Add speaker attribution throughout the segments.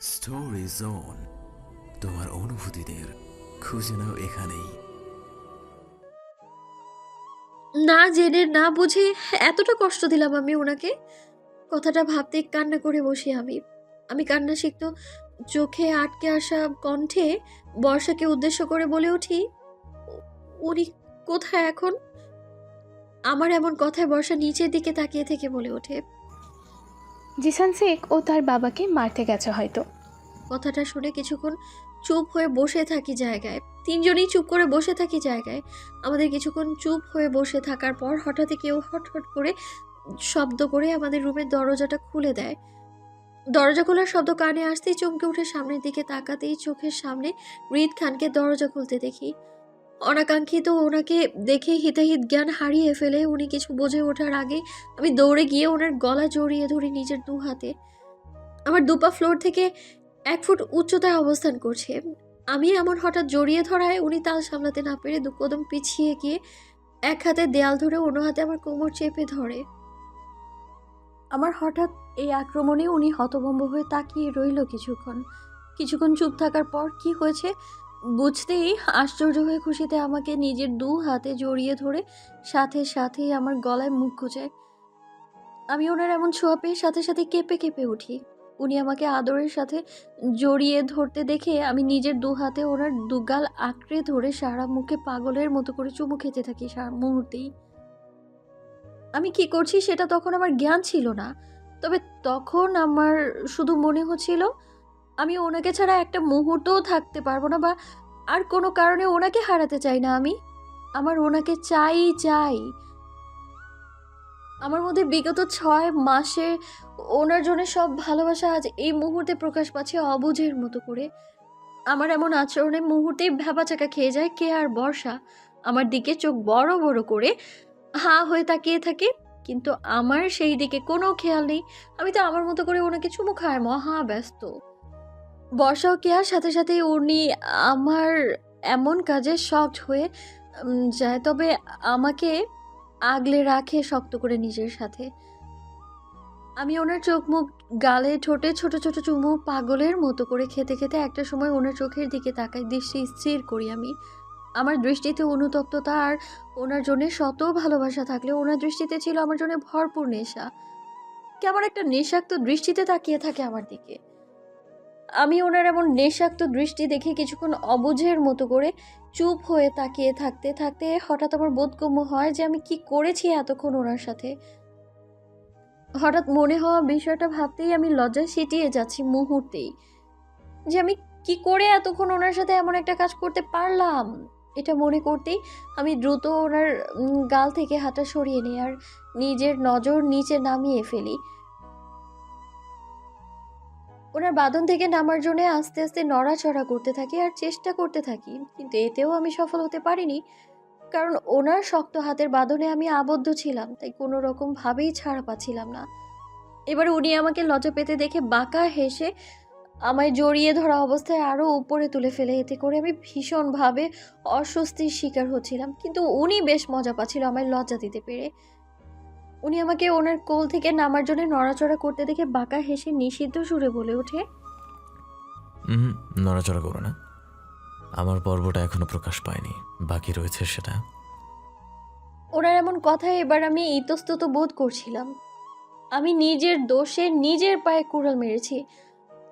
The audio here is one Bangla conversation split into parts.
Speaker 1: স্টোরি জোন তোমার অনুভূতিদের খুঁজে নাও এখানেই।
Speaker 2: না জেনে, না বুঝে এতটা কষ্ট দিলাম আমি ওনাকে। কথাটা ভাবতে কান্না করে বসি আমি। আমি কান্না শিখত, চোখে আটকে আসা কণ্ঠে বর্ষাকে উদ্দেশ্য করে বলে উঠি, উনি কোথায় এখন? আমার এমন কথায় বর্ষা নিচের দিকে তাকিয়ে থেকে বলে ওঠে।
Speaker 3: জিসান শেখ ও তার বাবাকে মারতে গেছে হয়তো।
Speaker 2: কথাটা শুনে কিছুক্ষণ চুপ হয়ে বসে থাকি জায়গায়। তিনজনই চুপ করে বসে থাকি জায়গায়। আমাদের কিছুক্ষণ চুপ হয়ে বসে থাকার পর হঠাৎ কেউ হট হট করে শব্দ করে আমাদের রুমের দরজাটা খুলে দেয়। দরজা খোলার শব্দ কানে আসতেই চমকে উঠে সামনের দিকে তাকাতেই চোখের সামনে রিদ খানকে দরজা খুলতে দেখি। অনাকাঙ্ক্ষিত ওনাকে দেখে হিতাহিত জ্ঞান হারিয়ে ফেলে উনি কিছু বোঝে ওঠার আগে আমি দৌড়ে গিয়ে ওনার গলা জড়িয়ে ধরি নিজের দু হাতে। আমার দুপা ফ্লোর থেকে এক ফুট উচ্চতায় অবস্থান করছে। আমি এমন হঠাৎ জড়িয়ে ধরায় উনি তাল সামলাতে না পেরে দু কদম পিছিয়ে গিয়ে এক হাতে দেয়াল ধরে অন্য হাতে আমার কোমর চেপে ধরে। আমার হঠাৎ এই আক্রমণে উনি হতভম্ব হয়ে তাকিয়ে রইল কিছুক্ষণ। কিছুক্ষণ চুপ থাকার পর কি হয়েছে বুঝতেই আশ্চর্য হয়ে খুশিতে আমাকে নিজের দু হাতে জড়িয়ে ধরে সাথে সাথেই আমার গলায় মুখ গোজায়। আমি ওনার এমন ছোঁয়া পেয়ে সাথে সাথে কেঁপে কেঁপে উঠি। উনি আমাকে আদরের সাথে জড়িয়ে ধরতে দেখে আমি নিজের দু হাতে ওনার দুগাল আঁকড়ে ধরে সারা মুখে পাগলের মতো করে চুমু খেতে থাকি সারা মুহূর্তেই। আমি কি করছি সেটা তখন আমার জ্ঞান ছিল না। তবে তখন আমার শুধু মনে হচ্ছিল আমি ওনাকে ছাড়া একটা মুহূর্তও থাকতে পারব না বা আর কোনো কারণে ওনাকে হারাতে চাই না আমি। আমার ওনাকে চাই চাই। আমার মধ্যে বিগত ছয় মাসে ওনার জন্য সব ভালোবাসা আজ এই মুহূর্তে প্রকাশ পাচ্ছে অবুঝের মতো করে। আমার এমন আচরণে মুহূর্তেই ভ্যাবাচাকা খেয়ে যায় কে আর বর্ষা। আমার দিকে চোখ বড় বড় করে হা হয়ে তাকিয়ে থাকে, কিন্তু আমার সেই দিকে কোনো খেয়াল নেই। আমি তো আমার মতো করে ওনাকে চুমু খায় মহা ব্যস্ত বর্ষাও কেয়ার সাথে সাথে উনি আমার এমন কাজে শক্ট হয়ে যায়? তবে আমাকে আগলে রাখে শক্ত করে নিজের সাথে। আমি ওনার চোখ মুখ গালে ঠোঁটে ছোট ছোট চুমু পাগলের মতো করে খেতে খেতে একটা সময় ওনার চোখের দিকে তাকাই, দৃষ্টি স্থির করি আমি। আমার দৃষ্টিতে অনুতপ্ততা আর ওনার জন্য শত ভালোবাসা থাকলে ওনার দৃষ্টিতে ছিল আমার জন্য ভরপুর নেশা। কেমন একটা নেশাক্ত দৃষ্টিতে তাকিয়ে থাকে আমার দিকে। আমি ওনার এমন নেশাক্ত দৃষ্টি দেখে কিছুক্ষণ অবুঝের মতো করে চুপ হয়ে তাকিয়ে থাকতে থাকতে হঠাৎ আমার বোধগম্য হয় যে আমি কি করেছি এতক্ষণ ওনার সাথে। হঠাৎ মনে হওয়া বিষয়টা ভাবতেই আমি লজ্জায় সিটিয়ে যাচ্ছি মুহূর্তেই। যে আমি কি করে এতক্ষণ ওনার সাথে এমন একটা কাজ করতে পারলাম? এটা মনে করতেই আমি দ্রুত ওনার গাল থেকে হাতটা সরিয়ে নিই আর নিজের নজর নিচে নামিয়ে ফেলি। ওনার বাঁধন থেকে নামার জন্য আস্তে আস্তে নড়াচড়া করতে থাকি আর চেষ্টা করতে থাকি। কিন্তু এতেও আমি সফল হতে পারিনি। কারণ ওনার শক্ত হাতের বাঁধনে আমি আবদ্ধ ছিলাম, তাই কোনো রকম ভাবেই ছাড়া পাচ্ছিলাম না। এবার উনি আমাকে লজ্জা পেতে দেখে বাঁকা হেসে আমায় জড়িয়ে ধরা অবস্থায় আরও উপরে তুলে ফেলে। এতে করে আমি ভীষণভাবে অস্বস্তির শিকার হচ্ছিলাম। কিন্তু উনি বেশ মজা পাচ্ছিল আমায় লজ্জা দিতে পেরে। উনি আমাকে ওনার কোল থেকে নামার জন্য নড়াচড়া করতে দেখে বাঁকা হেসে নিষিদ্ধ সুরে বলে ওঠে।
Speaker 1: হুম নড়াচড়া করো না। আমার পর্বটা এখনও প্রকাশ পায়নি। বাকি রয়েছে সেটা।
Speaker 2: ওনার এমন কথায় এবার আমি ইতস্তত বোধ করছিলাম। আমি নিজের দোষে নিজের পায়ে কুড়াল মেরেছি।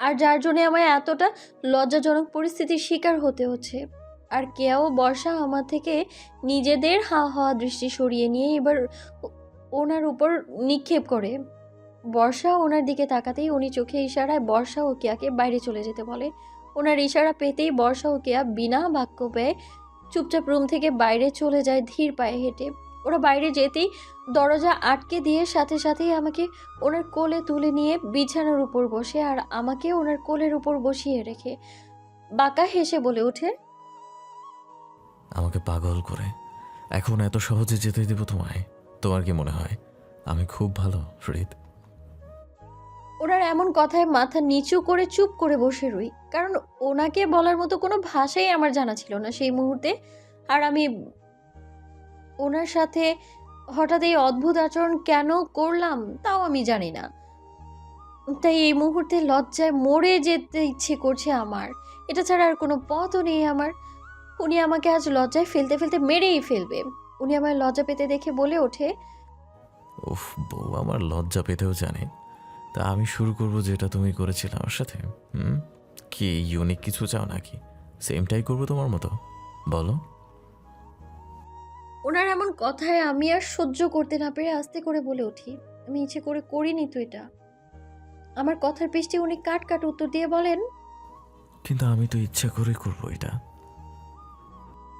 Speaker 2: আর যার জন্য আমায় এতটা লজ্জাজনক পরিস্থিতির শিকার হতে হচ্ছে। আর কেয়াও বর্ষা আমার থেকে নিজেদের হা হওয়া দৃষ্টি সরিয়ে নিয়ে এবার ওনার উপর নিক্ষেপ করে। বর্ষা ওনার দিকে তাকাতেই উনি চোখে ইশারায় বর্ষা ও কেয়াকে বাইরে চলে যেতে বলে। ওনার ইশারা পেতেই বর্ষা ও কেয়া বিনা বাক্য পেয়ে চুপচাপ রুম থেকে বাইরে চলে যায় ধীর পায়ে হেঁটে। ওরা বাইরে যেতেই দরজা আটকে দিয়ে সাথে সাথেই আমাকে ওনার কোলে তুলে নিয়ে বিছানার উপর বসে আর আমাকে ওনার কোলের উপর বসিয়ে রেখে বাঁকা হেসে বলে ওঠে,
Speaker 1: আমাকে পাগল করে। এখন এত সহজে যেতে দেব তোমায়? তোমার কি মনে হয়? আমি খুব ভালো, ফ্রিদ।
Speaker 2: ওনার এমন কথায় মাথা নিচু করে চুপ করে বসে রই, কারণ ওনাকে বলার মতো কোনো ভাষাই আমার জানা ছিল না সেই মুহূর্তে। আর আমি ওনার সাথে হঠাৎ এই অদ্ভুত আচরণ কেন করলাম তাও আমি জানি না। তাই এই মুহূর্তে লজ্জায় মরে যেতে ইচ্ছে করছে আমার। এটা ছাড়া আর কোনো পথও নেই আমার। উনি আমাকে আজ লজ্জায় ফেলতে ফেলতে মেরেই ফেলবে। উনি আমায় লজ্জা পেতে দেখে বলে ওঠে
Speaker 1: উফ বউ আমার লজ্জা পেতেও জানে। তা আমি শুরু করব যেটা তুমি করেছিলে আমার সাথে হুম? কি ইউনিক কিছু চাও নাকি? সেমটাই করব তোমার মতো। বলো।
Speaker 2: ওনার এমন কথায় আমি আর সহ্য করতে না পেরে আস্তে করে বলে উঠি আমি ইচ্ছে করে করিনি তো এটা। আমার কথার পৃষ্ঠে উনি কাট কাট উত্তর দিয়ে বলেন
Speaker 1: কিন্তু আমি তো ইচ্ছা করে করব এটা।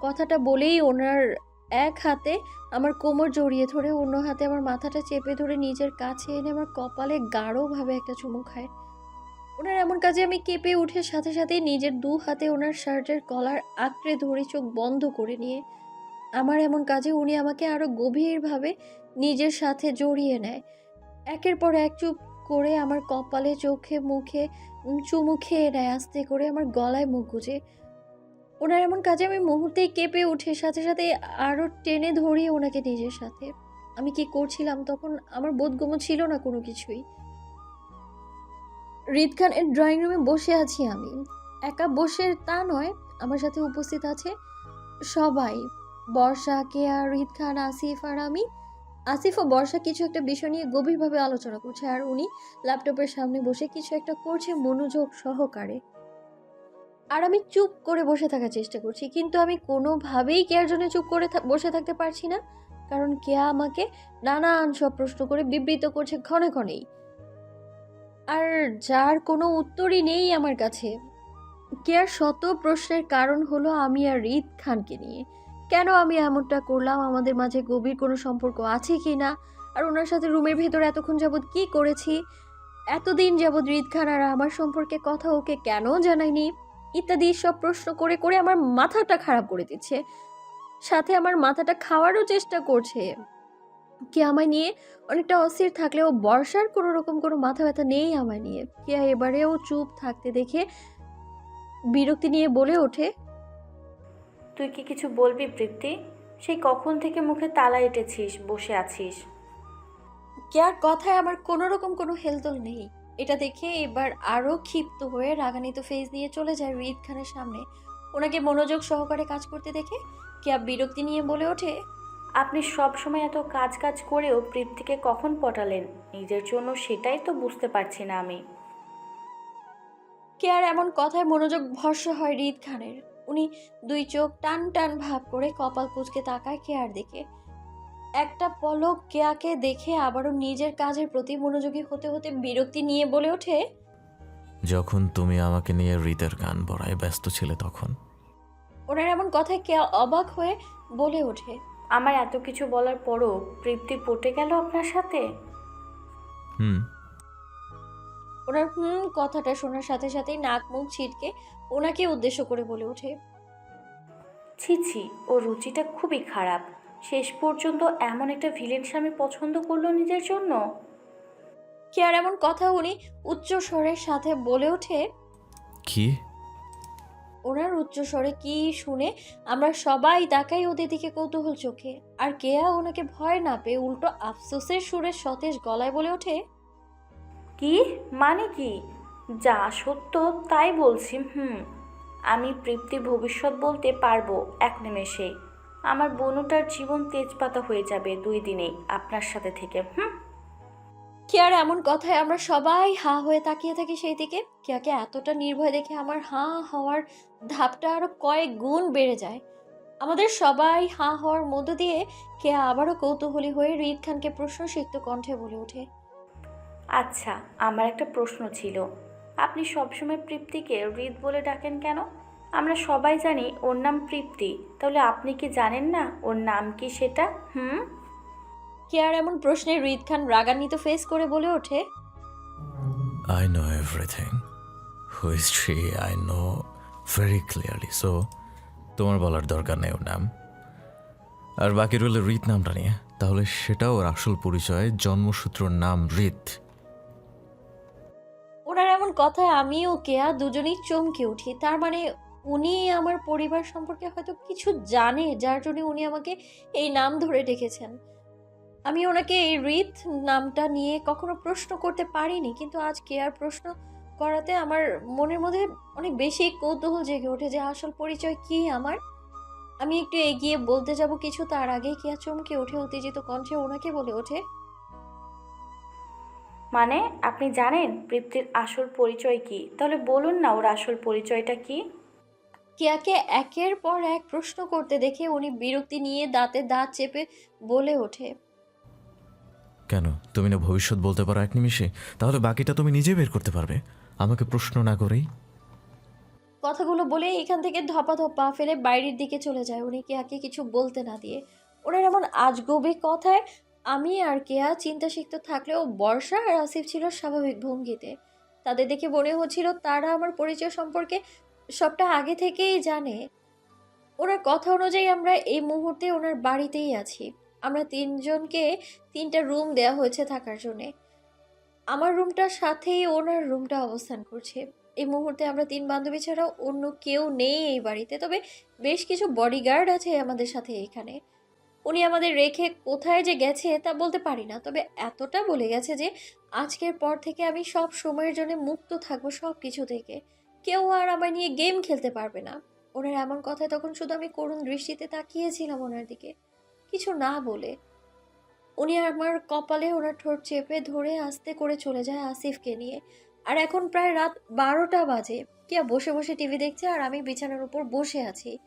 Speaker 2: কথাটা বলেই ওনার এক হাতে আমার কোমর জড়িয়ে ধরে, অন্য হাতে আমার মাথাটা চেপে ধরে নিজের কাছে এনে আমার কপালে গাঢ়ভাবে একটা চুমু খায়। ওনার এমন কাজে আমি কেঁপে উঠে, সাথে সাথে নিজের দু হাতে ওনার শার্টের কলার আঁকড়ে ধরে চোখ বন্ধ করে নিয়ে, আমার এমন কাজে উনি আমাকে আরও গভীরভাবে নিজের সাথে জড়িয়ে নেয়। একের পর এক চুপ করে আমার কপালে, চোখে, মুখে চুমু খেয়ে নেয়, আস্তে করে আমার গলায় মুখ গুজে। ওনার এমন কাজে আমি মুহূর্তেই কেঁপে উঠে, সাথে সাথে আরও টেনে ধরিয়ে ওনাকে নিজের সাথে। আমি কি করছিলাম তখন আমার বোধগম্য ছিল না কোনো কিছুই। রিদ খানের ড্রয়িং রুমে বসে আছি আমি। একা বসে তা নয়, আমার সাথে উপস্থিত আছে সবাই। বর্ষা, কেয়া রিদ খান আসিফ আর আমি। আসিফ ও বর্ষা কিছু একটা বিষয় নিয়ে গভীরভাবে আলোচনা করছে আর উনি ল্যাপটপের সামনে বসে কিছু একটা করছে মনোযোগ সহকারে। আর আমি চুপ করে বসে থাকার চেষ্টা করছি, কিন্তু আমি কোনোভাবেই কেয়ার জন্য চুপ করে বসে থাকতে পারছি না, কারণ কেয়া আমাকে নানান সব প্রশ্ন করে বিবৃত করছে ক্ষণে ক্ষণেই। আর যার কোনো উত্তরই নেই আমার কাছে। কেয়ার শত প্রশ্নের কারণ হলো আমি আর রিদ খানকে নিয়ে। কেন আমি এমনটা করলাম? আমাদের মাঝে গভীর কোনো সম্পর্ক আছে কি না? আর ওনার সাথে রুমের ভেতর এতক্ষণ যাবৎ কি করেছি? এতদিন যাবৎ রিদ খান আর আমার সম্পর্কে কথা ওকে কেন জানায়নি? ইত্যাদি সব প্রশ্ন করে করে আমার মাথাটা খারাপ করে দিচ্ছে। সাথে আমার মাথাটা খাওয়ারও চেষ্টা করছে। কে আমায় নিয়ে অনেকটা অস্থির থাকলেও বর্ষার কোনো রকম কোনো মাথা ব্যথা নেই আমায় নিয়ে। কে এবারেও চুপ থাকতে দেখে বিরক্তি নিয়ে বলে ওঠে
Speaker 4: তুই কি কিছু বলবি বৃত্তি সেই কখন থেকে মুখে তালা এঁটেছিস বসে আছিস?
Speaker 2: কেয়ার কথায় আমার কোনো রকম কোনো হেলদোল নেই। এটা দেখে এবার আরও ক্ষিপ্ত হয়ে রাগান্বিত ফেস নিয়ে চলে যায় রিদ খানের সামনে। ওনাকে মনোযোগ সহকারে কাজ করতে দেখে কেয়া বিরক্তি নিয়ে বলে ওঠে
Speaker 4: আপনি সব সময় এত কাজ কাজ করেও তৃপ্তিকে কখন পটালেন? নিজের জন্য সেটাই তো বুঝতে পারছি না আমি।
Speaker 2: কেয়ার এমন কথায় মনোযোগ ভরসা হয় রিদ খানের। উনি দুই চোখ টান টান ভাব করে কপাল কুচকে তাকায় কেয়ার দিকে। একটা পলক কেয়াকে দেখে আবারও নিজের কাজের প্রতি মনোযোগী হতে হতে বিরক্তি নিয়ে বলে ওঠে
Speaker 1: যখন তুমি আমাকে নিয়ে হৃদের গান বড়ায় ব্যস্ত ছিলে তখন।
Speaker 2: ওনার এমন কথায় কেয়া অবাক হয়ে বলে ওঠে
Speaker 4: আমার এত কিছু বলার পরও তৃপ্তি পটে গেল আপনার সাথে?
Speaker 1: হুম।
Speaker 2: ওনার হুম কথাটা শোনার সাথে সাথেই নাক মুখ ছিটকে ওনাকে উদ্দেশ্য করে বলে ওঠে
Speaker 4: ছি ছি ও রুচিটা খুবই খারাপ। শেষ পর্যন্ত এমন একটা ভিলেন স্বামী পছন্দ করল নিজের জন্য?
Speaker 2: কে আর এমন কথা উনি উচ্চ স্বরের সাথে বলে ওঠে?
Speaker 1: কি?
Speaker 2: ওনার উচ্চ স্বরে কি শুনে আমরা সবাই তাকাই ওদের দিকে কৌতূহল চোখে। আর কেয়া ওনাকে ভয় না পেয়ে উল্টো আফসোসের সুরে সতেজ গলায় বলে ওঠে
Speaker 4: কি? মানে কি? যা সত্য তাই বলছি হুম। আমি তৃপ্তির ভবিষ্যৎ বলতে পারব এক নিমেষে। আমার বনুটার জীবন তেজপাতা হয়ে যাবে দুই দিনেই আপনার সাথে থেকে হুম?
Speaker 2: কে আর এমন কথায় আমরা সবাই হা হয়ে তাকিয়ে থাকি সেই দিকে? কেয়াকে এতটা নির্ভয় দেখে আমার হাঁ হওয়ার ধাপটা আরও কয়েক গুণ বেড়ে যায়। আমাদের সবাই হাঁ হওয়ার মধ্য দিয়ে কেয়া আবারও কৌতূহলী হয়ে রিদ খানকে প্রশ্নসিক্ত কণ্ঠে বলে ওঠে।
Speaker 4: আচ্ছা আমার একটা প্রশ্ন ছিল। আপনি সবসময় তৃপ্তিকে হৃদ বলে ডাকেন কেন? আমরা সবাই জানি ওর নাম তৃপ্তি তাহলে আপনি কি জানেন না ওর নাম কি সেটা? হুম?
Speaker 2: কে আর এমন প্রশ্নে রিদ খান রাগান্বিত ফেস করে বলে ওঠে?
Speaker 1: I know everything who is she I know very clearly so তোমার বলার দরকার নেই ওর নাম। আর বাকি রইল রিত নামটা নিয়ে। তাহলে সেটা ওর আসল পরিচয় জন্মসূত্রর নাম রিত
Speaker 2: ওনার এমন কথায় আমি ও কেয়া দুজনেই চমকে উঠি। তার মানে উনি আমার পরিবার সম্পর্কে হয়তো কিছু জানে, যার জন্য উনি আমাকে এই নাম ধরে ডেকেছেন। আমি ওনাকে এই রিত নামটা নিয়ে কখনো প্রশ্ন করতে পারিনি, কিন্তু আজ কে আর প্রশ্ন করাতে আমার মনের মধ্যে অনেক বেশি কৌতূহল জেগে ওঠে যে আসল পরিচয় কি আমার? আমি একটু এগিয়ে বলতে যাব কিছু তার আগেই কেয়া চমকে ওঠে উত্তেজিত কণ্ঠে ওনাকে বলে ওঠে
Speaker 4: মানে আপনি জানেন তৃপ্তির আসল পরিচয় কি? তাহলে বলুন না ওর আসল পরিচয়টা কি?
Speaker 2: কেয়াকে একের পর এক প্রশ্ন করতে দেখে উনি বিরক্তি নিয়ে দাঁতে দাঁত চেপে বলে ওঠে।
Speaker 1: কেন? তুমি না ভবিষ্যৎ বলতে পারো এক নিমিষে? তাহলে বাকিটা তুমি নিজে বের করতে পারবে। আমাকে প্রশ্ন না করেই।
Speaker 2: কথাগুলো বলে এখান থেকে ধপা ধপা ফেলে বাইরের দিকে চলে যায় উনি কেয়াকে কিছু বলতে না দিয়ে। ওনার এমন আজগবি কথায় আমি আর কেয়া চিন্তা চিন্তাসিক্ত থাকলেও বর্ষা আর আসিফ ছিল স্বাভাবিক ভঙ্গিতে। তাদের দেখে মনে হচ্ছিল তারা আমার পরিচয় সম্পর্কে সবটা আগে থেকেই জানে, ওনার কথা অনুযায়ী আমরা এই মুহূর্তে ওনার বাড়িতেই আছি। আমরা তিনজনকে তিনটা রুম দেওয়া হয়েছে থাকার জন্যে। আমার রুমটার সাথেই ওনার রুমটা অবস্থান করছে। এই মুহূর্তে আমরা তিন বান্ধবী ছাড়া অন্য কেউ নেই এই বাড়িতে, তবে বেশ কিছু বডিগার্ড আছে আমাদের সাথে এখানে। উনি আমাদের রেখে কোথায় যে গেছে তা বলতে পারি না, তবে এতটা বলে গেছে যে আজকের পর থেকে আমি সব সময়ের জন্য মুক্ত থাকব সব কিছু থেকে। কেউ আর আমায় নিয়ে গেম খেলতে পারবে না। ওনার এমন কথায় তখন শুধু আমি করুণ দৃষ্টিতে তাকিয়েছিলাম ওনার দিকে। কিছু না বলে উনি আমার কপালে ওনার ঠোঁট চেপে ধরে আস্তে করে চলে যায় আসিফকে নিয়ে। আর এখন প্রায় রাত বারোটা বাজে। কিয়া বসে বসে টিভি দেখছে আর আমি বিছানার উপর বসে আছি।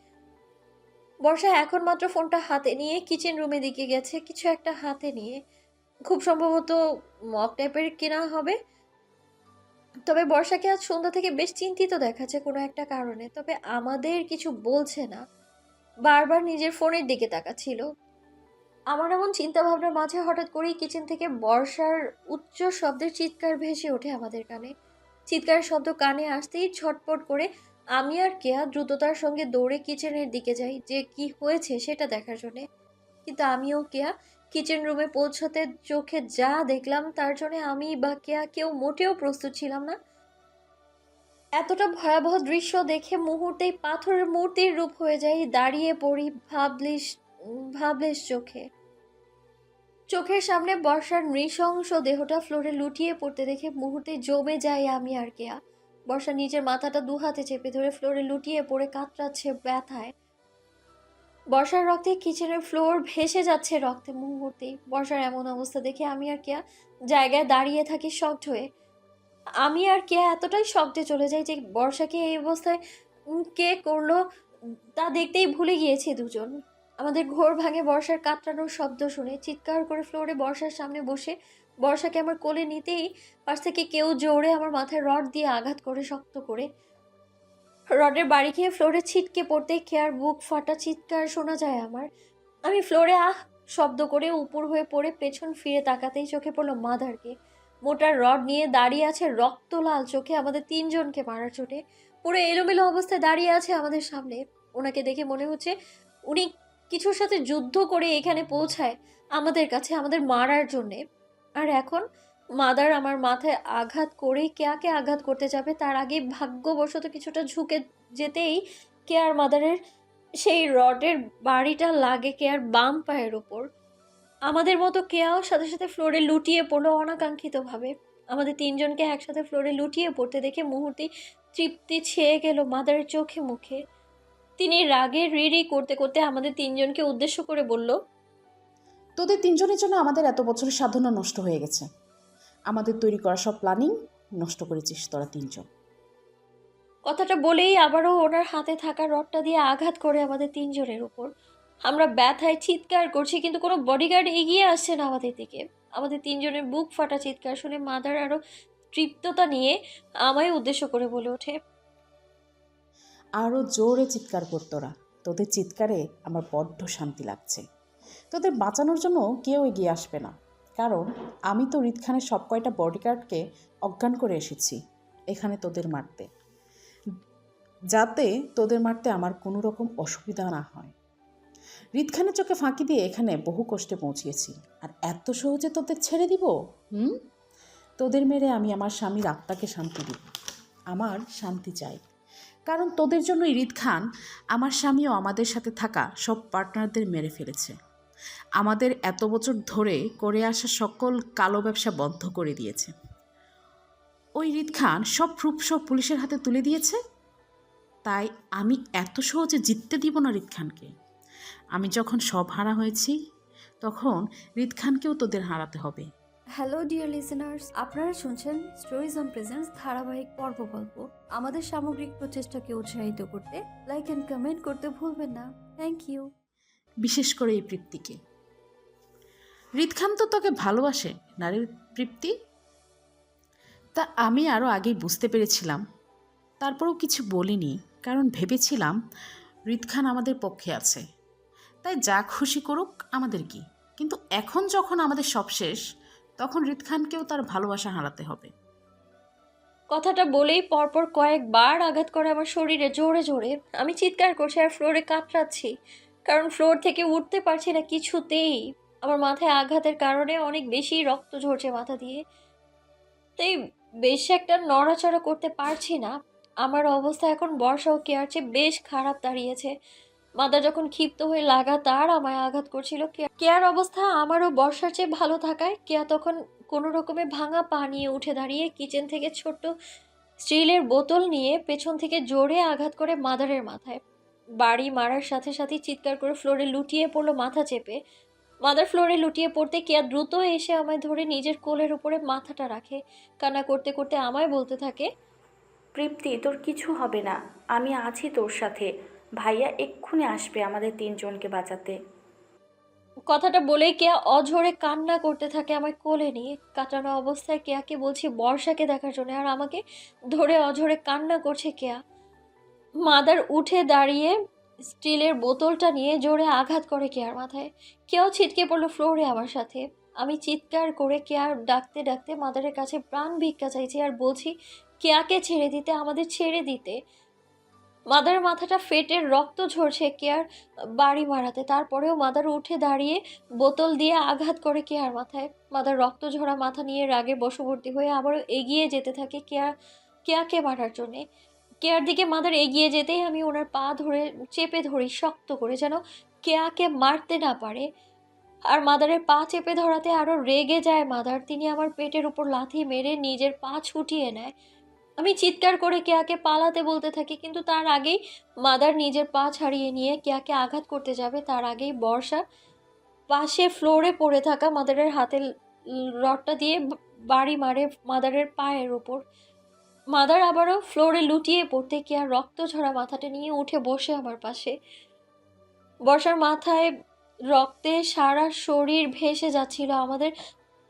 Speaker 2: বর্ষা এখন মাত্র ফোনটা হাতে নিয়ে কিচেন রুমে দিকে গেছে। কিছু একটা হাতে নিয়ে। খুব সম্ভবত মক টাইপের কেনা হবে। তবে বর্ষাকে আজ সন্ধ্যা থেকে বেশ চিন্তিত দেখাচ্ছে কোনো একটা কারণে। তবে আমাদের কিছু বলছে না। বারবার নিজের ফোনের দিকে তাকাচ্ছিল। আমার এমন চিন্তা ভাবনার মাঝে হঠাৎ করেই কিচেন থেকে বর্ষার উচ্চ শব্দের চিৎকার ভেসে ওঠে আমাদের কানে। চিৎকারের শব্দ কানে আসতেই ছটপট করে আমি আর কেয়া দ্রুততার সঙ্গে দৌড়ে কিচেনের দিকে যাই যে কি হয়েছে সেটা দেখার জন্যে। কিন্তু আমিও কেয়া কিচেন রুমে পৌঁছতে চোখে যা দেখলাম, তার জন্য আমি বা কেয়া কেউ মোটেও প্রস্তুত ছিলাম না। এতটা ভয়াবহ দৃশ্য দেখে মুহূর্তেই পাথরের মূর্তির রূপ হয়ে যাই, দাঁড়িয়ে পড়ি ভাবলিস ভাবলিস চোখে। চোখের সামনে বর্ষার নৃশংস দেহটা ফ্লোরে লুটিয়ে পড়তে দেখে মুহূর্তে জমে যাই আমি আর কেয়া। বর্ষা নিজের মাথাটা দু হাতে চেপে ধরে ফ্লোরে লুটিয়ে পড়ে কাতরাচ্ছে ব্যথায়। বর্ষার রক্তে কিচেনের ফ্লোর ভেসে যাচ্ছে রক্তে মুহূর্তেই বর্ষার এমন অবস্থা দেখে আমি আর কেয়া জায়গায় দাঁড়িয়ে থাকি শক্ট হয়ে। আমি আর কেয়া এতটাই শক্টে চলে যাই যে বর্ষাকে এই অবস্থায় কে করল তা দেখতেই ভুলে গিয়েছি দুজন। আমাদের ঘোর ভাঙে বর্ষার কাতরানোর শব্দ শুনে চিৎকার করে ফ্লোরে বর্ষার সামনে বসে বর্ষাকে আমার কোলে নিতেই পাশ থেকে কেউ জোরে আমার মাথায় রড দিয়ে আঘাত করে শক্ত করে রডের বাড়ি খেয়ে ফ্লোরে ছিটকে পড়তে খেয়ার বুক ফাটা চিৎকার শোনা যায় আমার। আমি ফ্লোরে, আহ, শব্দ করে উপর হয়ে পড়ে পেছন ফিরে তাকাতেই চোখে পড়ল মাদারকে। মোটার রড নিয়ে দাঁড়িয়ে আছে রক্ত লাল চোখে আমাদের তিনজনকে মারার চোটে। পুরো এলোমেলো অবস্থায় দাঁড়িয়ে আছে আমাদের সামনে। ওনাকে দেখে মনে হচ্ছে উনি কিছুর সাথে যুদ্ধ করে এখানে পৌঁছায় আমাদের কাছে, আমাদের মারার জন্যে। আর এখন মাদার আমার মাথায় আঘাত করে কেয়াকে আঘাত করতে যাবে, তার আগে ভাগ্যবশত কিছুটা ঝুঁকে যেতেই কেয়ার মাদারের সেই রডের বাড়িটা লাগে কেয়ার বাম পায়ের ওপর। আমাদের মতো কেয়াও সাথে সাথে ফ্লোরে লুটিয়ে পড়ল অনাকাঙ্ক্ষিতভাবে। আমাদের তিনজনকে একসাথে ফ্লোরে লুটিয়ে পড়তে দেখে মুহূর্তেই তৃপ্তি ছেয়ে গেল মাদারের চোখে মুখে। তিনি রাগে রিরি করতে করতে আমাদের তিনজনকে উদ্দেশ্য করে বলল,
Speaker 5: তোদের তিনজনের জন্য আমাদের এত বছরের সাধনা নষ্ট হয়ে গেছে। আমাদের তৈরি করা সব প্ল্যানিং নষ্ট করেছিস তোরা তিনজন।
Speaker 2: কথাটা বলেই আবারও ওনার হাতে থাকা রডটা দিয়ে আঘাত করে আমাদের তিনজনের উপর। আমরা ব্যথায় চিৎকার করছি কিন্তু কোনো বডিগার্ড এগিয়ে আসছে না আমাদের দিকে। আমাদের তিনজনের বুক ফাটা চিৎকার শুনে মাদার আরও তৃপ্ততা নিয়ে আমায় উদ্দেশ্য করে বলে ওঠে।
Speaker 5: আরও জোরে চিৎকার করতোরা তোদের চিৎকারে আমার বড্ড শান্তি লাগছে। তোদের বাঁচানোর জন্য কেউ এগিয়ে আসবে না। কারণ আমি তো রিদ খানের সব কয়টা বডিগার্ডকে অজ্ঞান করে এসেছি এখানে তোদের মারতে। যাতে তোদের মারতে আমার কোনো রকম অসুবিধা না হয়। রিদ খানের চোখে ফাঁকি দিয়ে এখানে বহু কষ্টে পৌঁছিয়েছি। আর এত সহজে তোদের ছেড়ে দিব? হুম? তোদের মেরে আমি আমার স্বামীর আত্মাকে শান্তি দিব আমার শান্তি চাই। কারণ তোদের জন্য ইরিদ খান আমার স্বামীও আমাদের সাথে থাকা সব পার্টনারদের মেরে ফেলেছে। আমাদের এত বছর ধরে করে আসা সকল কালো ব্যবসা বন্ধ করে দিয়েছে। ওই রিদ খান সব প্রুফ সব পুলিশের হাতে তুলে দিয়েছে। তাই আমি এত সহজে জিততে দিব না রিদ খানকে। আমি যখন সব হারা হয়েছি, তখন রিদ খানকেও তোদের হারাতে হবে।
Speaker 6: হ্যালো ডিয়ার লিসেনার্স, আপনারা শুনছেন স্টোরিজ অন প্রেজেন্স ধারাবাহিক পর্ব গল্প। আমাদের সামগ্রিক প্রচেষ্টাকে উৎসাহিত করতে লাইক অ্যান্ড কমেন্ট করতে ভুলবেন না। Thank you.
Speaker 5: বিশেষ করে এই তৃপ্তিকে রিদ খান তো তোকে ভালোবাসে, নারীর তৃপ্তি তা আমি আরও আগেই বুঝতে পেরেছিলাম, তারপরেও কিছু বলিনি, কারণ ভেবেছিলাম রিদ খান আমাদের পক্ষে আছে। তাই যা খুশি করুক আমাদের কি? কিন্তু এখন যখন আমাদের সব শেষ, তখন রিদ খানকেও তার ভালোবাসা হারাতে হবে।
Speaker 2: কথাটা বলেই পরপর কয়েকবার আঘাত করে আমার শরীরে জোরে জোরে। আমি চিৎকার করছি আর ফ্লোরে কাতরাচ্ছি। কারণ ফ্লোর থেকে উঠতে পারছি না কিছুতেই। আমার মাথায় আঘাতের কারণে অনেক বেশি রক্ত ঝরছে মাথা দিয়ে। তাই বেশি একটা নড়াচড়া করতে পারছি না। আমার অবস্থা এখন বর্ষা ও কেয়ার চেয়ে বেশ খারাপ দাঁড়িয়েছে। মাদা যখন ক্ষিপ্ত হয়ে লাগাতার আমায় আঘাত করছিল কেয়া- কেয়ার অবস্থা আমারও বর্ষার চেয়ে ভালো থাকায় কেয়া তখন কোনো রকমে ভাঙা পা নিয়ে উঠে দাঁড়িয়ে কিচেন থেকে ছোট্ট স্টিলের বোতল নিয়ে পেছন থেকে জোরে আঘাত করে মাদারের মাথায়। বাড়ি মারার সাথে সাথে চিৎকার করে ফ্লোরে লুটিয়ে পড়ল মাথা চেপে। মাদার ফ্লোরে লুটিয়ে পড়তে কেয়া দ্রুত এসে আমায় ধরে নিজের কোলের উপরে মাথাটা রাখে। কান্না করতে করতে আমায় বলতে থাকে
Speaker 4: তৃপ্তি তোর কিছু হবে না। আমি আছি তোর সাথে। ভাইয়া এক্ষুনি আসবে আমাদের তিনজনকে বাঁচাতে।
Speaker 2: কথাটা বলেই কেয়া অঝরে কান্না করতে থাকে আমার কোলে নিয়ে। কাটানো অবস্থায় কেয়াকে বলছি বর্ষাকে দেখার জন্য। আর আমাকে ধরে অঝরে কান্না করছে কেয়া। মাদার উঠে দাঁড়িয়ে স্টিলের বোতলটা নিয়ে জোরে আঘাত করে কেয়ার মাথায়। কেউ ছিটকে পড়ল ফ্লোরে আমার সাথে। আমি চিৎকার করে কেয়ার ডাকতে ডাকতে মাদারের কাছে প্রাণ ভিক্ষা চাইছি আর বলছি কেয়াকে ছেড়ে দিতে, আমাদের ছেড়ে দিতে। মাদার মাথাটা ফেটে রক্ত ঝরছে কেয়ার বাড়ি মারাতে তারপরেও মাদার উঠে দাঁড়িয়ে বোতল দিয়ে আঘাত করে কেয়ার মাথায়। মাদার রক্ত ঝরা মাথা নিয়ে রাগে বশবর্তী হয়ে আবারও এগিয়ে যেতে থাকে কেয়া কেয়াকে মারার জন্যে। কেয়ার দিকে মাদার এগিয়ে যেতেই আমি ওনার পা ধরে চেপে ধরি, শক্ত করে যেন কেয়াকে মারতে না পারে। আর মাদারের পা চেপে ধরাতে আরও রেগে যায় মাদার তিনি আমার পেটের উপর লাথি মেরে নিজের পা ছুটিয়ে নেয়। আমি চিৎকার করে কেয়াকে পালাতে বলতে থাকি, কিন্তু তার আগেই মাদার নিজের পা ছাড়িয়ে নিয়ে কেয়াকে আঘাত করতে যাবে, তার আগেই বর্ষা পাশে ফ্লোরে পড়ে থাকা মাদারের হাতে ল- রডটা দিয়ে বাড়ি মারে মাদারের পায়ের ওপর মাদার আবারও ফ্লোরে লুটিয়ে পড়তে কেয়ার রক্ত ঝরা মাথাটা নিয়ে উঠে বসে আমার পাশে। বর্ষার মাথায় রক্তে সারা শরীর ভেসে যাচ্ছিল, আমাদের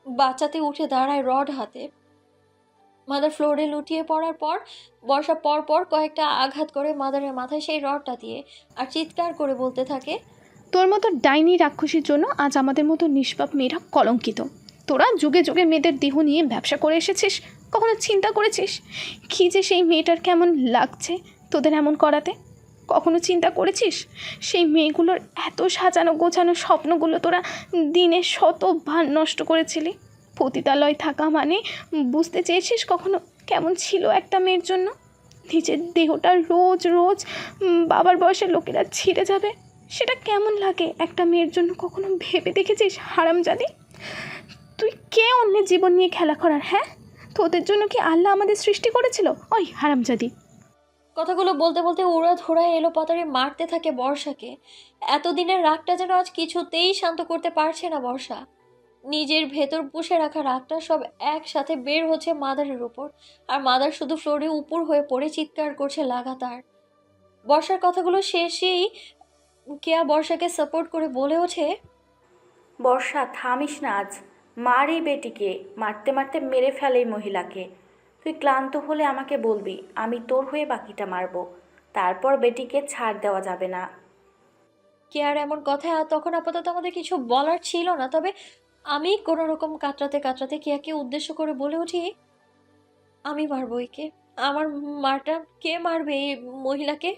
Speaker 2: বাঁচাতে উঠে দাঁড়ায় রড হাতে। মাদার ফ্লোরে লুটিয়ে পড়ার পর বর্ষা পর পর কয়েকটা আঘাত করে মাদারের মাথায় সেই রডটা দিয়ে আর চিৎকার করে বলতে থাকে,
Speaker 3: তোর মতো ডাইনি রাক্ষসীর জন্য আজ আমাদের মতো নিষ্পাপ মেয়েরা কলঙ্কিত। তোরা যুগে যুগে মেয়েদের দেহ নিয়ে ব্যবসা করে এসেছিস কখনো চিন্তা করেছিস? কী যে সেই মেয়েটার কেমন লাগছে তোদের এমন করাতে? কখনো চিন্তা করেছিস? সেই মেয়েগুলোর এত সাজানো গোছানো স্বপ্নগুলো তোরা দিনে শতবার নষ্ট করেছিলি? পতিতালয় থাকা মানে বুঝতে চেয়েছিস কখনো কেমন ছিল একটা মেয়ের জন্য? নিজের দেহটা রোজ রোজ বাবার বয়সের লোকেরা ছিঁড়ে যাবে। সেটা কেমন লাগে একটা মেয়ের জন্য কখনো ভেবে দেখেছিস হারামজাদি? তুই কে অন্যের জীবন নিয়ে খেলা করার হ্যাঁ? তোদের জন্য কি আল্লাহ আমাদের সৃষ্টি করেছিল? ওই হারামজাদি।
Speaker 2: কথাগুলো বলতে বলতে উড়া ধরা এলো পাতারে মারতে থাকে বর্ষাকে। এতদিনের রাগটা যেন আজ কিছুতেই শান্ত করতে পারছে না বর্ষা। নিজের ভেতর পুষে রাখা রাগটা সব একসাথে বের হচ্ছে মাদারের উপর আর মাদার শুধু ফ্লোরে উপর হয়ে পড়ে চিৎকার করছে লাগাতার। বর্ষার কথাগুলো শেষেই কেয়া বর্ষাকে সাপোর্ট করে বলে ওঠে
Speaker 4: বর্ষা থামিস না আজ। মার এই বেটিকে, মারতে মারতে মেরে ফেলে এই মহিলাকে। তুই ক্লান্ত হলে আমাকে বলবি, আমি তোর হয়ে বাকিটা মারবো। তারপর বেটিকে ছাড় দেওয়া যাবে না।
Speaker 2: কে আর এমন কথা? তখন আপাতত আমাদের কিছু বলার ছিল না, তবে আমি কোনো রকম কাতরাতে কাতরাতে কেয়াকে উদ্দেশ্য করে বলে উঠি, আমি মারবো একে আমার মারটা কে মারবে এই মহিলাকে?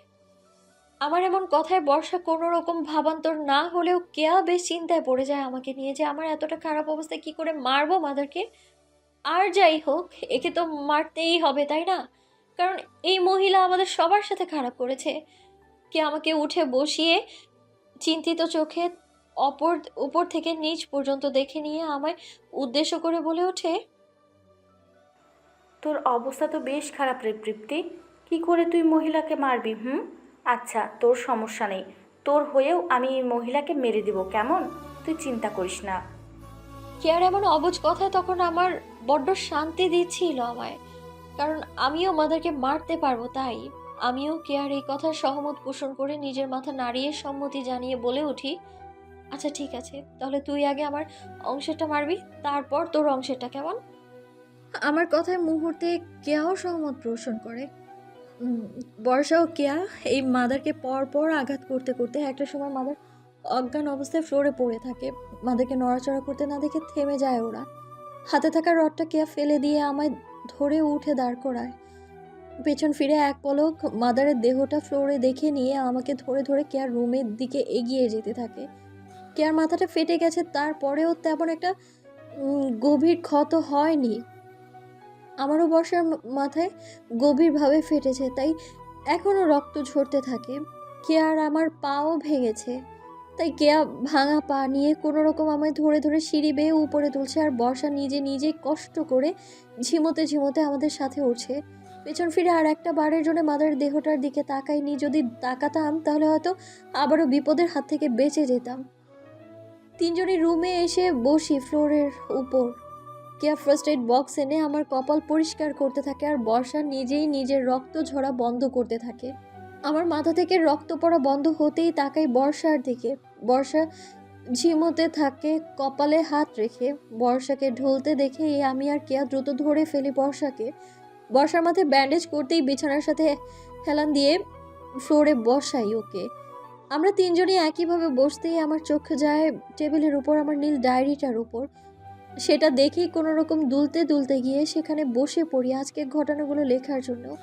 Speaker 2: আমার এমন কথায় বর্ষা কোনো রকম ভাবান্তর না হলেও কেয়া বেশ চিন্তায় পড়ে যায় আমাকে নিয়ে যে আমার এতটা খারাপ অবস্থায় কি করে মারবো মাদারকে? আর যাই হোক, একে তো মারতেই হবে, তাই না? কারণ এই মহিলা আমাদের সবার সাথে খারাপ করেছে। কে আমাকে উঠে বসিয়ে চিন্তিত চোখে অপর, উপর থেকে নিচ পর্যন্ত দেখে নিয়ে আমায় উদ্দেশ্য করে বলে ওঠে?
Speaker 4: তোর অবস্থা তো বেশ খারাপ রে তৃপ্তি। কি করে তুই মহিলাকে মারবি, হুম? আচ্ছা তোর সমস্যা নেই। তোর হয়েও আমি এই মহিলাকে মেরে দিব কেমন? তুই চিন্তা করিস না।
Speaker 2: কেয়ার এমন অবুজ কথা তখন আমার বড্ড শান্তি দিচ্ছিল আমায়। কারণ আমিও মাদারকে মারতে পারব তাই। আমিও কেয়ার এই কথার সহমত পোষণ করে নিজের মাথা নাড়িয়ে সম্মতি জানিয়ে বলে উঠি আচ্ছা ঠিক আছে তাহলে তুই আগে আমার অংশটা মারবি তারপর তোর অংশটা কেমন? আমার কথায় মুহূর্তে কেয়াও সহমত পোষণ করে। বর্ষা ও কেয়া, এই মাদারকে পর পর আঘাত করতে করতে একটা সময় মাদার অজ্ঞান অবস্থায় ফ্লোরে পড়ে থাকে। মাদারকে নড়াচড়া করতে না দেখে থেমে যায় ওরা। হাতে থাকা রডটা কেয়া ফেলে দিয়ে আমায় ধরে উঠে দাঁড় করায়। পেছন ফিরে এক পলক মাদারের দেহটা ফ্লোরে দেখে নিয়ে আমাকে ধরে ধরে কেয়ার রুমের দিকে এগিয়ে যেতে থাকে। কেয়ার মাথাটা ফেটে গেছে, তারপরেও তেমন একটা গভীর ক্ষত হয়নি। আমারও বর্ষার মাথায় গভীরভাবে ফেটেছে, তাই এখনও রক্ত ঝরতে থাকে। কেয়ার আমার পাও ভেঙেছে? তাই কেয়া ভাঙা পা নিয়ে কোনো রকম আমায় ধরে ধরে সিঁড়ি বেয়ে উপরে তুলছে আর বর্ষা নিজে নিজে কষ্ট করে ঝিমোতে ঝিমোতে আমাদের সাথে উঠছে। পেছন ফিরে আর একটা বারের জন্য মাদার দেহটার দিকে তাকাইনি, যদি তাকাতাম তাহলে হয়তো আবারও বিপদের হাত থেকে বেঁচে যেতাম। তিনজনই রুমে এসে বসি, ফ্লোরের উপর। কেয়া ফার্স্ট এড বক্স এনে আমার কপাল পরিষ্কার করতে থাকে আর বর্ষা নিজেই নিজের রক্ত ঝরা বন্ধ করতে থাকে। আমার মাথা থেকে রক্ত পড়া বন্ধ হতেই তাকাই বর্ষার দিকে। বর্ষা ঝিমোতে থাকে, কপালে হাত রেখে। বর্ষাকে ঢলতে দেখে আমি আর কেয়া দ্রুত ধরে ফেলি বর্ষাকে। বর্ষার মাথায় ব্যান্ডেজ করতেই বিছানার সাথে হেলান দিয়ে ফ্লোরে বসাই ওকে। আমরা তিনজনই একইভাবে বসতেই আমার চোখ যায় টেবিলের উপর, আমার নীল ডায়েরিটার উপর। সেটা দেখেই কোনো রকম দুলতে দুলতে গিয়ে সেখানে বসে পড়ি আজকের ঘটনাগুলো লেখার জন্য।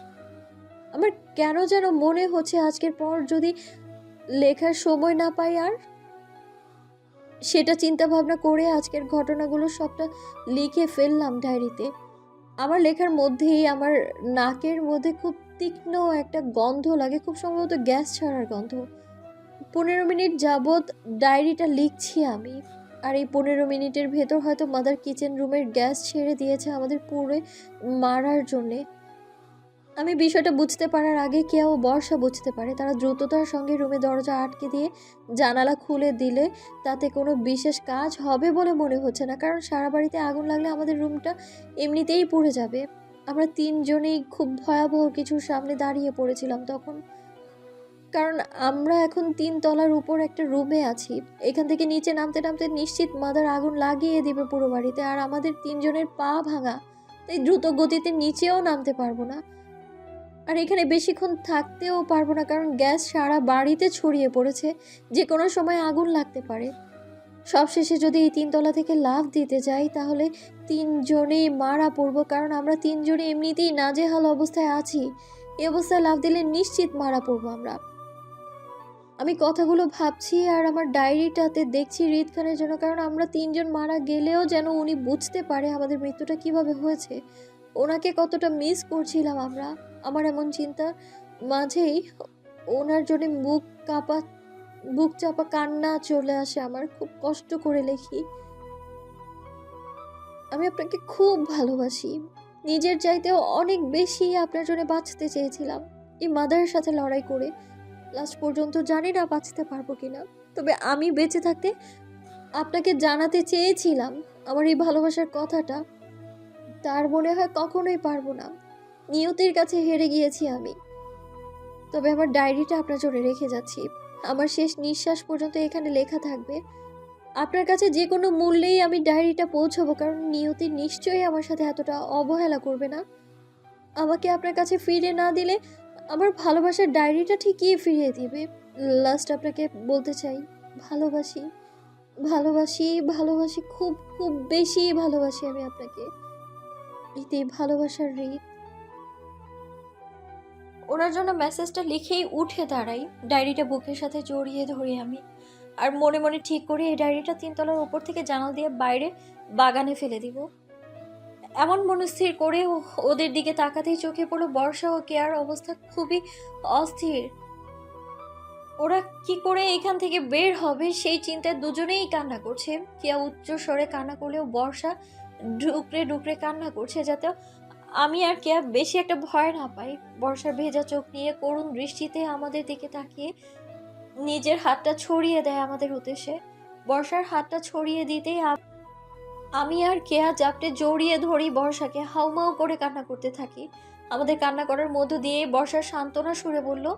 Speaker 2: আমার কেন যেন মনে হচ্ছে আজকের পর যদি লেখার সময় না পাই আর? সেটা চিন্তা ভাবনা করে আজকের ঘটনাগুলো সবটা লিখে ফেললাম ডায়েরিতে। আমার লেখার মধ্যেই আমার নাকের মধ্যে খুব তীক্ষ্ণ একটা গন্ধ লাগে, খুব সম্ভবত গ্যাস ছাড়ার গন্ধ। পনেরো মিনিট যাবৎ ডায়েরিটা লিখছি আমি। আর এই পনেরো মিনিটের ভেতর হয়তো মাদার কিচেন রুমের গ্যাস ছেড়ে দিয়েছে আমাদের পুরো মারার জন্যে। আমি বিষয়টা বুঝতে পারার আগে কেউ বর্ষা বুঝতে পারে? তারা দ্রুততার সঙ্গে রুমে দরজা আটকে দিয়ে জানালা খুলে দিলে তাতে কোনো বিশেষ কাজ হবে বলে মনে হচ্ছে না, কারণ সারা বাড়িতে আগুন লাগলে আমাদের রুমটা এমনিতেই পুড়ে যাবে। আমরা তিনজনেই খুব ভয়াবহ কিছুর সামনে দাঁড়িয়ে পড়েছিলাম তখন। কারণ আমরা এখন তিন তলার উপর একটা রুমে আছি। এখান থেকে নিচে নামতে নামতে নিশ্চিত মাদার আগুন লাগিয়ে দিবে পুরো বাড়িতে আর আমাদের তিনজনের পা ভাঙা। তাই দ্রুত গতিতে নিচেও নামতে পারব না। আর এখানে বেশিক্ষণ থাকতেও পারব না কারণ গ্যাস সারা বাড়িতে ছড়িয়ে পড়েছে। যে কোনো সময় আগুন লাগতে পারে। সবশেষে যদি এই তিনতলা থেকে লাভ দিতে যাই, তাহলে তিনজনেই মারা পড়ব কারণ আমরা তিনজনে এমনিতেই নাজেহাল অবস্থায় আছি। এই অবস্থায় লাভ দিলে নিশ্চিত মারা পড়ব আমরা। আমি কথাগুলো ভাবছি আর আমার ডায়েরিটাতে দেখছি রিদ খানের জন্য, কারণ আমরা তিনজন মারা গেলেও যেন উনি বুঝতে পারে আমাদের মৃত্যুটা কীভাবে হয়েছে। ওনাকে কতটা মিস করছিলাম আমরা, আমার এমন চিন্তা। মাঝেই ওনার জন্য মুখ কাঁপা বুক চাপা কান্না চলে আসে আমার, খুব কষ্ট করে লেখি। আমি আপনাকে খুব ভালোবাসি। নিজের চাইতেও অনেক বেশি আপনার জন্য বাঁচতে চেয়েছিলাম। এই মাদারের সাথে লড়াই করে লাস্ট পর্যন্ত জানি না বাঁচতে পারব কিনা। তবে আমি বেঁচে থাকতে আপনাকে জানাতে চেয়েছিলাম আমার এই ভালোবাসার কথাটা। তার মনে হয় কখনোই পারব না। নিয়তির কাছে হেরে গিয়েছি আমি। তবে আমার ডায়েরিটা আপনার জন্য রেখে যাচ্ছি। আমার শেষ নিঃশ্বাস পর্যন্ত এখানে লেখা থাকবে। আপনার কাছে যে কোনো মূল্যেই আমি ডায়েরিটা পৌঁছাবো, কারণ নিয়তি নিশ্চয়ই আমার সাথে এতটা অবহেলা করবে না। আমাকে আপনার কাছে ফিরে না দিলে আমার ভালোবাসার ডায়েরিটা ঠিকই ফিরিয়ে দিবে। লাস্ট আপনাকে বলতে চাই, ভালোবাসি ভালোবাসি ভালোবাসি, খুব খুব বেশি ভালোবাসি আমি আপনাকে। এতেই ভালোবাসার রিত। ওনার জন্য মেসেজটা লিখেই উঠে দাঁড়াই। ডায়েরিটা বুকের সাথে জড়িয়ে ধরি আমি। আর মনে মনে ঠিক করে, এই ডায়েরিটা তিনতলার উপর থেকে জানাল দিয়ে বাইরে বাগানে ফেলে দিব। এমন মনস্থির করে ওদের দিকে তাকাতেই চোখে পড়ল বর্ষা ও কেয়ার অবস্থা খুবই অস্থির। ওরা কি করে এখান থেকে বের হবে? সেই চিন্তায় দুজনেই কান্না করছে। কেয়া উচ্চ স্বরে কান্না করলেও বর্ষা ডুকরে ডুকরে কান্না করছে যাতে আমি আর কেয়া বেশি একটা ভয় না পাই। বর্ষার ভেজা চোখ নিয়ে করুণ দৃষ্টিতে আমাদের দিকে তাকিয়ে নিজের হাতটা ছড়িয়ে দেয় আমাদের উদ্দেশ্যে। বর্ষার হাতটা ছড়িয়ে দিতেই আম- আর কেয়া জাপটে জড়িয়ে ধরি বর্ষাকে হাউমাউ করে কান্না করতে থাকি। আমাদের কান্না করার মধ্য দিয়ে বর্ষার সান্ত্বনা সুরে বলল,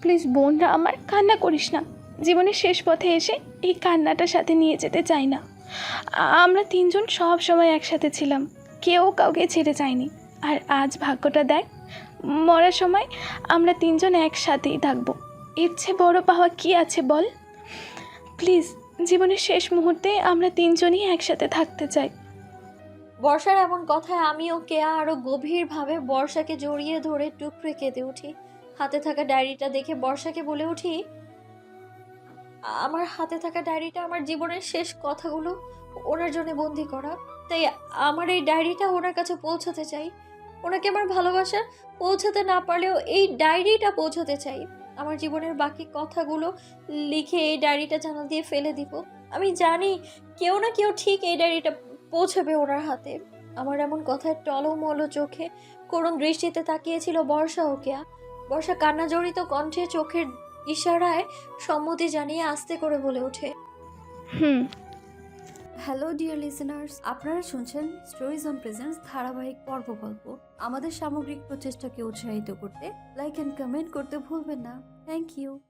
Speaker 3: প্লিজ বোনরা, আমার কান্না করিস না। জীবনের শেষ পথে এসে এই কান্নাটা সাথে নিয়ে যেতে চাই না। আমরা তিনজন সব সময় একসাথে ছিলাম। কেউ কাউকে ছেড়ে যায়নি। আর আজ ভাগ্যটা দেখ, মরার সময় আমরা তিনজন একসাথেই থাকব। এর চেয়ে বড় পাওয়া কি আছে বল? প্লিজ জীবনের শেষ মুহূর্তে আমরা তিনজনই একসাথে থাকতে চাই।
Speaker 2: বর্ষার এমন কথায় আমিও কেয়া আরও গভীরভাবে বর্ষাকে জড়িয়ে ধরে টুকরে কেঁদে উঠি। হাতে থাকা ডায়েরিটা দেখে বর্ষাকে বলে উঠি, আমার হাতে থাকা ডায়েরিটা আমার জীবনের শেষ কথাগুলো ওনার জন্য বন্দি করা। তাই আমার এই ডায়েরিটা ওনার কাছে পৌঁছাতে চাই। ওনাকে আমার ভালোবাসা পৌঁছাতে না পারলেও এই ডায়েরিটা পৌঁছাতে চাই। আমার জীবনের বাকি কথাগুলো লিখে এই ডায়েরিটা জানাল দিয়ে ফেলে দিব। আমি জানি কেউ না কেউ ঠিক এই ডায়েরিটা পৌঁছাবে ওনার হাতে। আমার এমন কথায় টলমল চোখে। করুণ দৃষ্টিতে তাকিয়েছিল বর্ষা ও কেয়া বর্ষা কান্না জড়িত কণ্ঠে চোখের ইশারায় সম্মতি জানিয়ে আস্তে করে বলে ওঠে
Speaker 3: হুম।
Speaker 6: হ্যালো ডিয়ার লিসেনার্স আপনারা শুনছেন স্টোরিজ অন প্রেজেন্স ধারাবাহিক পর্ব গল্প। আমাদের সামগ্রিক প্রচেষ্টাকে উৎসাহিত করতে লাইক অ্যান্ড কমেন্ট করতে ভুলবেন না। Thank you